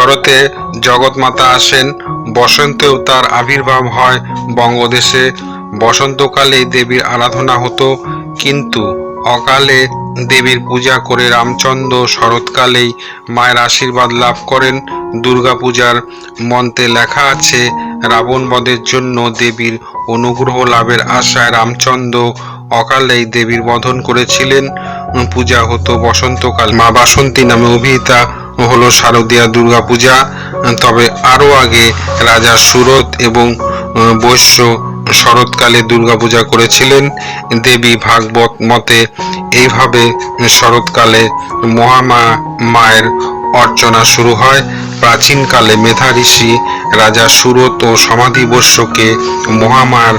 শরতে জগৎমাতা আসেন, বসন্তেও তার আবির্ভাব হয় বঙ্গদেশে। বসন্তকালে দেবীর আরাধনা হতো, কিন্তু অকালে দেবীর পূজা করে রামচন্দ্র শরৎকালেই মায়ের আশীর্বাদ লাভ করেন। দুর্গাপূজার মন্ত্রে লেখা আছে, রাবণ বধের জন্য দেবীর অনুগ্রহ লাভের আশায় রামচন্দ্র অকালেই দেবীর বধন করেছিলেন। পূজা হতো বসন্তকাল। মা বাসন্তী নামে অভিহিতা হলো শারদীয়া দুর্গা পূজা তবে আরও আগে রাজা সুরত এবং বৈশ্য শরৎকালে দুর্গাপূজা করেছিলেন। দেবী ভাগবত মতে এইভাবে শরৎকালে মহামা মায়ের অর্চনা শুরু হয়। প্রাচীনকালে মেধা ঋষি রাজা সুরত ও সমাধি বৈশ্যকে মহামার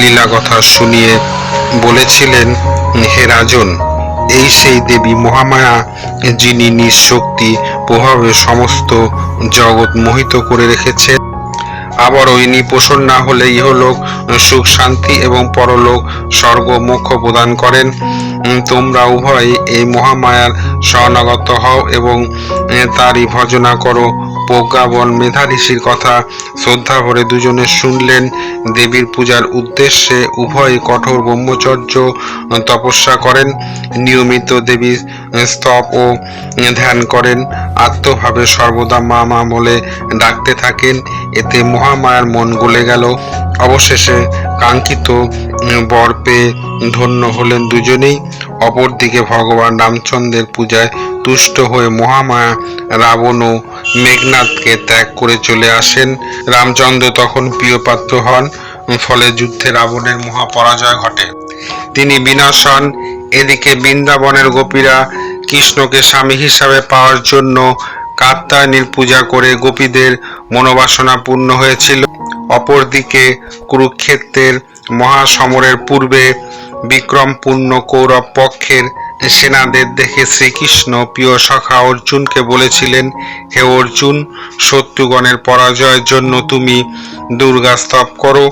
লীলা কথা শুনিয়ে বলেছিলেন, হে রাজন এই সেই দেবী মহামায়া, যিনি নিজ শক্তি, প্রভাবে সমস্ত জগৎ মোহিত করে রেখেছে। আবার ইনি পোষণ না হলে ইহলোক সুখ, শান্তি এবং পরলোক স্বর্গ মোক্ষ প্রদান করেন। তোমরা উভয় এই মহামায়ার শরণাগত হও এবং তারই ভজনা করো। প্রজ্ঞাবন মেধা ঋষির কথা শ্রদ্ধা ভরে দুজনে শুনলেন। দেবীর পূজার উদ্দেশ্যে উভয় কঠোর ব্রহ্মচর্য তপস্যা করেন। নিয়মিত দেবী স্তব ও ধ্যান করেন। আত্মভাবে সর্বদা মা মা বলে ডাকতে থাকেন। এতে মহামায়ার মন গলে গেল। অবশেষে কাঙ্ক্ষিত বর পেয়ে ধন্য হলেন দুজনেই। অপরদিকে ভগবান রামচন্দ্রের পূজায় তুষ্ট হয়ে মহামায়া রাবণ ও মেঘনাথকে ত্যাগ করে চলে আসেন। রামচন্দ্র তখন প্রিয়পাত্র হন, ফলে যুদ্ধে রাবণের মহাপরাজয় ঘটে। তিনি বিনাশ হন। এদিকে বৃন্দাবনের গোপীরা কৃষ্ণকে স্বামী হিসাবে পাওয়ার জন্য কাত্তায়নীর পূজা করে গোপীদের মনোবাসনা পূর্ণ হয়েছিল। অপরদিকে কুরুক্ষেত্রের মহাসমরের পূর্বে বিক্রমপূর্ণ কৌরব পক্ষের সেনাদের দেখে শ্রীকৃষ্ণ প্রিয় সখা অর্জুনকে বলেছিলেন, হে অর্জুন, শত্রুগণের পরাজয়ের জন্য তুমি দুর্গা স্তব করো।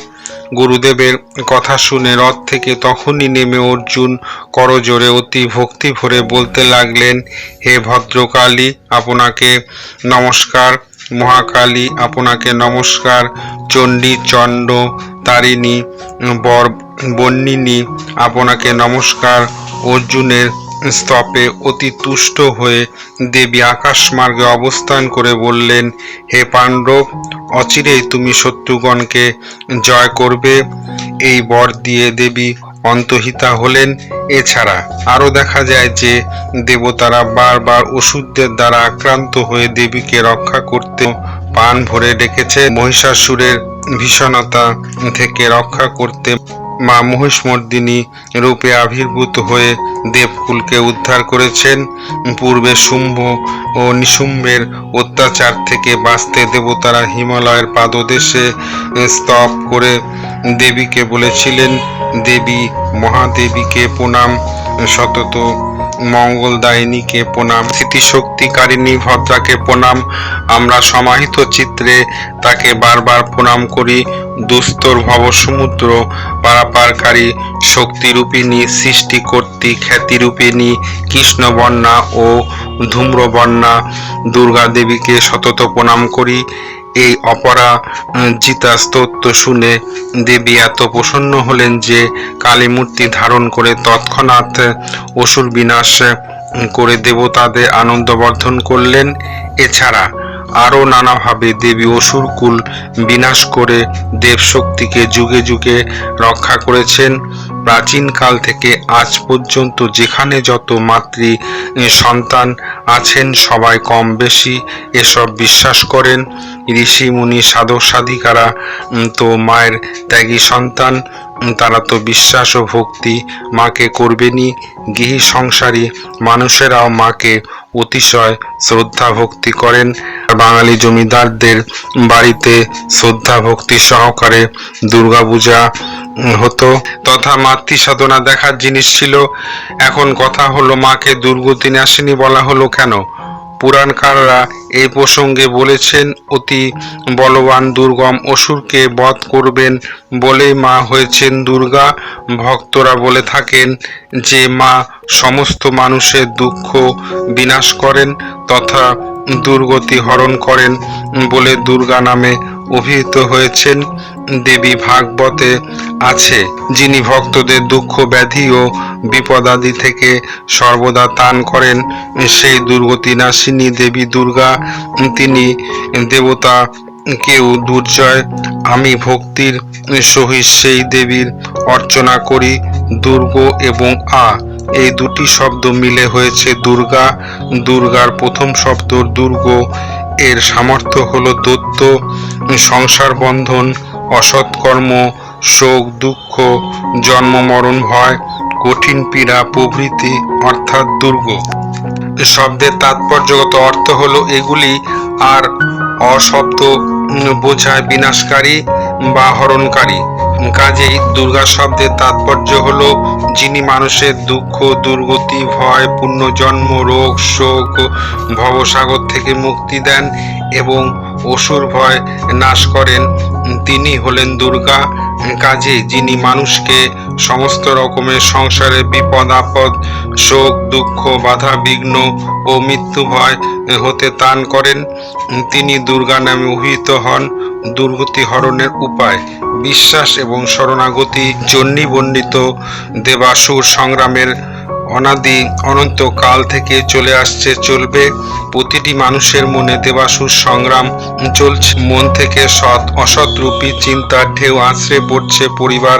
গুরুদেবের কথা শুনে রথ থেকে তখনই নেমে অর্জুন করজোরে অতি ভক্তি ভরে বলতে লাগলেন, হে ভদ্রকালী, আপনাকে নমস্কার। মহাকালী, আপনাকে নমস্কার। চণ্ডী, চণ্ড, তারিণী, বর বন্যিনী আপনাকে নমস্কার। অর্জুনের স্তপে অতি তুষ্ট হয়ে দেবী আকাশমার্গে অবস্থান করে বললেন, হে পাণ্ডব, অচিরেই তুমি শত্রুগণকে জয় করবে। এই বর দিয়ে দেবী অন্তহিতা হলেন। এছাড়া আরও দেখা যায় যে দেবতারা বারবার ওষুধদের দ্বারা আক্রান্ত হয়ে দেবীকে রক্ষা করতে পান ভরে ডেকেছে মহিষাসুরের ভীষণতা থেকে রক্ষা করতে মা মহিষমর্দিনী রূপে আবির্ভূত হয়ে দেবকুলকে উদ্ধার করেছেন। পূর্বে শুম্ভ ও নিশুম্ভের অত্যাচার থেকে বাঁচতে দেবতারা হিমালয়ের পাদদেশে স্তব করে দেবীকে বলেছিলেন, দেবী, মহাদেবীকে প্রণাম, সতত মঙ্গলদায়িনীকে প্রণাম স্থিতিশক্তিকারিণী ভদ্রাকে প্রণাম। আমরা সমাহিত চিত্রে তাকে বারবার প্রণাম করি দুস্তর ভবসমুদ্র পারাপারকারী শক্তিরূপিণী সৃষ্টিকর্তী খ্যাতিরূপিণী কৃষ্ণবর্ণা ও ধূম্রবর্ণা দুর্গা দেবীকে সতত প্রণাম করি। এই অপরা জিতা স্তোত্র শুনে দেবী এত প্রসন্ন হলেন যে কালীমূর্তি ধারণ করে তৎক্ষণাৎ অসুর বিনাশ করে দেবতাদের আনন্দবর্ধন করলেন। এছাড়া আরও নানাভাবে দেবী অসুরকুল বিনাশ করে দেবশক্তিকে যুগে যুগে রক্ষা করেছেন। প্রাচীনকাল থেকে আজ পর্যন্ত যেখানে যত মাতৃ সন্তান আছেন, সবাই কম বেশি এসব বিশ্বাস করেন। ঋষি, মুনি, সাধক, সাধিকারা তো মায়ের ত্যাগী সন্তান তারা তো বিশ্বাস ও ভক্তি মাকে করবেনই। গৃহী সংসারী মানুষেরাও মাকে অতিশয় শ্রদ্ধা ভক্তি করেন। বাঙালি জমিদারদের বাড়িতে শ্রদ্ধা ভক্তি সহকারে দুর্গাপূজা হতো তথা মাতৃ সাধনা দেখার জিনিস ছিল। এখন কথা হলো মাকে দুর্গতিনে আসেনি বলা হলো কেন? পুরাণকাররা এই প্রসঙ্গে বলেছেন, অতি বলবান দুর্গম অসুরকে বধ করবেন বলেই মা হয়েছেন দুর্গা। ভক্তরা বলে থাকেন যে, মা সমস্ত মানুষের দুঃখ বিনাশ করেন তথা দুর্গতি হরণ করেন বলে দুর্গা নামে অভিহিত হয়েছেন। দেবী ভাগবতে আছে, যিনি ভক্তদের দুঃখ, ব্যাধি ও বিপদাদি থেকে সর্বদা তান করেন। সেই দুর্গতি নাশিনী দেবী দুর্গা, তিনি দেবতা কেউ দুর্জয়। আমি ভক্তির সহিত সেই দেবীর অর্চনা করি, দুর্গ এবং আ। এই দুটি শব্দ মিলে হয়েছে দুর্গা। দুর্গার প্রথম শব্দ দুর্গ। এর সামর্থ্য হলো দত্ত সংসার বন্ধন অসৎকর্ম শোক, দুঃখ জন্ম মরণ ভয়, কঠিন পীড়া, প্রভৃতি, অর্থাৎ দুর্গ। শব্দের তাৎপর্যগত অর্থ হলো এগুলি আর অশব্দ বোঝায় বিনাশকারী বা হরণকারী। কাজেই দুর্গা শব্দের তাৎপর্য হল যিনি মানুষের দুঃখ, দুর্গতি, ভয়, পুণ্যজন্ম, রোগ, শোক, ভবসাগর থেকে মুক্তি দেন এবং অসুর ভয় নাশ করেন। তিনি হলেন দুর্গা কাজে যিনি মানুষকে সমস্ত রকমের সংসারে বিপদ, আপদ, শোক, দুঃখ, বাধা, বিঘ্ন ও মৃত্যু ভয় হতে তান করেন। তিনি দুর্গা নামে অভিহিত হন। দুর্গতি হরণের উপায়, বিশ্বাস এবং শরণাগতি জন্যই বর্ণিত দেবাসুর সংগ্রামের অনাদি অনন্ত কাল থেকে চলে আসছে, চলবে। প্রতিটি মানুষের মনে দেবাসুর সংগ্রাম চলছে। মন থেকে সৎ অসৎ রূপী চিন্তার ঢেউ আছড়ে পড়ছে পরিবার,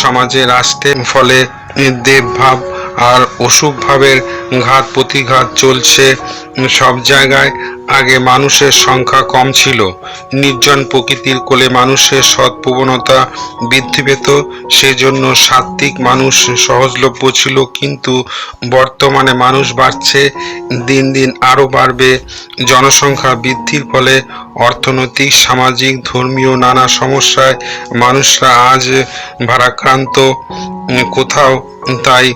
সমাজে রাষ্ট্রের ফলে দেবভাব আর অসুখ ভাবের ঘাত প্রতিঘাত চলছে। সব জায়গায় আগে মানুষের সংখ্যা কম ছিল। নির্জন প্রকৃতির কোলে মানুষের সৎ প্রবণতা বৃদ্ধি পেত। সেজন্য সাত্ত্বিক মানুষ সহজলভ্য ছিল, কিন্তু বর্তমানে মানুষ বাড়ছে, দিন দিন আরও বাড়বে। জনসংখ্যা বৃদ্ধির ফলে অর্থনৈতিক, সামাজিক, ধর্মীয় নানা সমস্যায় মানুষরা আজ ভারাক্রান্ত। কোথাও তাই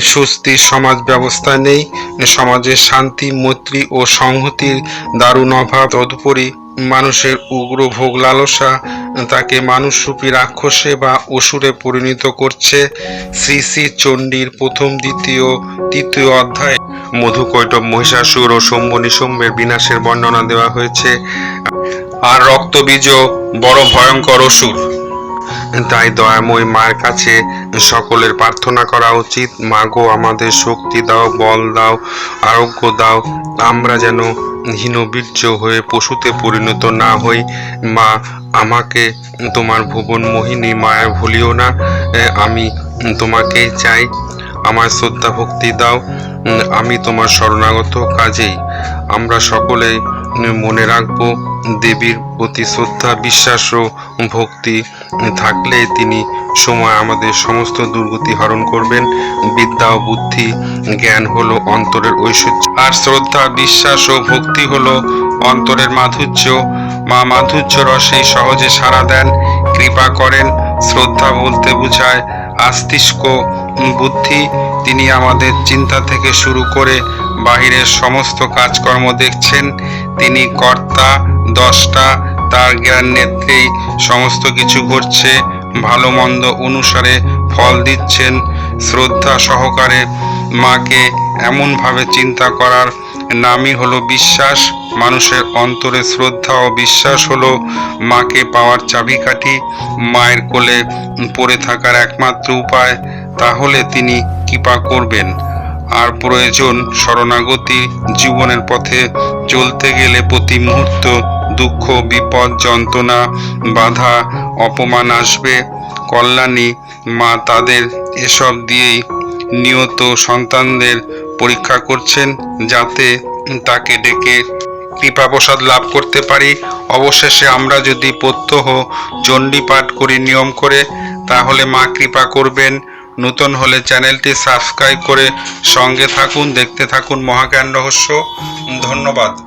সুস্থির সমাজ ব্যবস্থা নেই। সমাজে শান্তি, মৈত্রী ও সংহতির দারুণ অভাব। তদুপরি মানুষের উগ্র ভোগ লালসা তাকে মানুষরূপী রাক্ষসে বা অসুরে পরিণত করছে। শ্রী শ্রী চণ্ডীর প্রথম, দ্বিতীয়, তৃতীয় অধ্যায়। মধুকৈটব মহিষাসুর ও সৌম্য নিশম্বের বিনাশের বর্ণনা দেওয়া হয়েছে। আর রক্তবীজ বড় ভয়ঙ্কর অসুর। তাই দয়াময় মায়ের কাছে সকলের প্রার্থনা করা উচিত। মাগো, আমাদের শক্তি দাও, বল দাও, আরোগ্য দাও। আমরা যেন হীনবীর্য হয়ে পশুতে পরিণত না হই। মা, আমাকে তোমার ভুবন মোহিনী মায়া ভুলিও না। আমি তোমাকেই চাই। আমার শ্রদ্ধা ভক্তি দাও আমি তোমার শরণাগত কাজেই। আমরা সকলেই মনে রাখব, দেবীর প্রতি শ্রদ্ধা, বিশ্বাস ও ভক্তি থাকলে তিনি সময় আমাদের সমস্ত দুর্গতি হরণ করবেন। বিদ্যা ও বুদ্ধি, জ্ঞান হলো অন্তরের ঐশ্বর্য। আর শ্রদ্ধা, বিশ্বাস ও ভক্তি হলো অন্তরের মাধুর্য। মা মাধুর্য রসেই সহজে সাড়া দেন। কৃপা করেন, শ্রদ্ধা বলতে বোঝায় আস্তিষ্ক, বুদ্ধি। তিনি আমাদের চিন্তা থেকে শুরু করে বাহিরের সমস্ত কাজকর্ম দেখছেন। তিনি কর্তা, দশটা, তার জ্ঞান নেত্রেই সমস্ত কিছু ঘটছে। ভালো মন্দ অনুসারে ফল দিচ্ছেন। শ্রদ্ধা সহকারে মাকে এমনভাবে চিন্তা করার নামই হলো বিশ্বাস। মানুষের অন্তরে শ্রদ্ধা ও বিশ্বাস হলো মাকে পাওয়ার চাবিকাঠি, মায়ের কোলে পড়ে থাকার একমাত্র উপায়। তাহলে তিনি কৃপা করবেন। আর প্রয়োজন শরণাগতি জীবনের পথে চলতে গেলে প্রতি মুহূর্ত দুঃখ, বিপদ, যন্ত্রণা, বাধা, অপমান আসবে। কল্যাণী মা তাদের এসব দিয়েই নিয়ত সন্তানদের পরীক্ষা করছেন যাতে তাকে ডেকে কৃপা প্রসাদ লাভ করতে পারি। অবশেষে আমরা যদি প্রত্যহ চণ্ডী পাঠ করি নিয়ম করে, তাহলে মা কৃপা করবেন। নতুন হলে চ্যানেলটি সাবস্ক্রাইব করে সঙ্গে থাকুন দেখতে থাকুন মহাজ্ঞান রহস্য। ধন্যবাদ।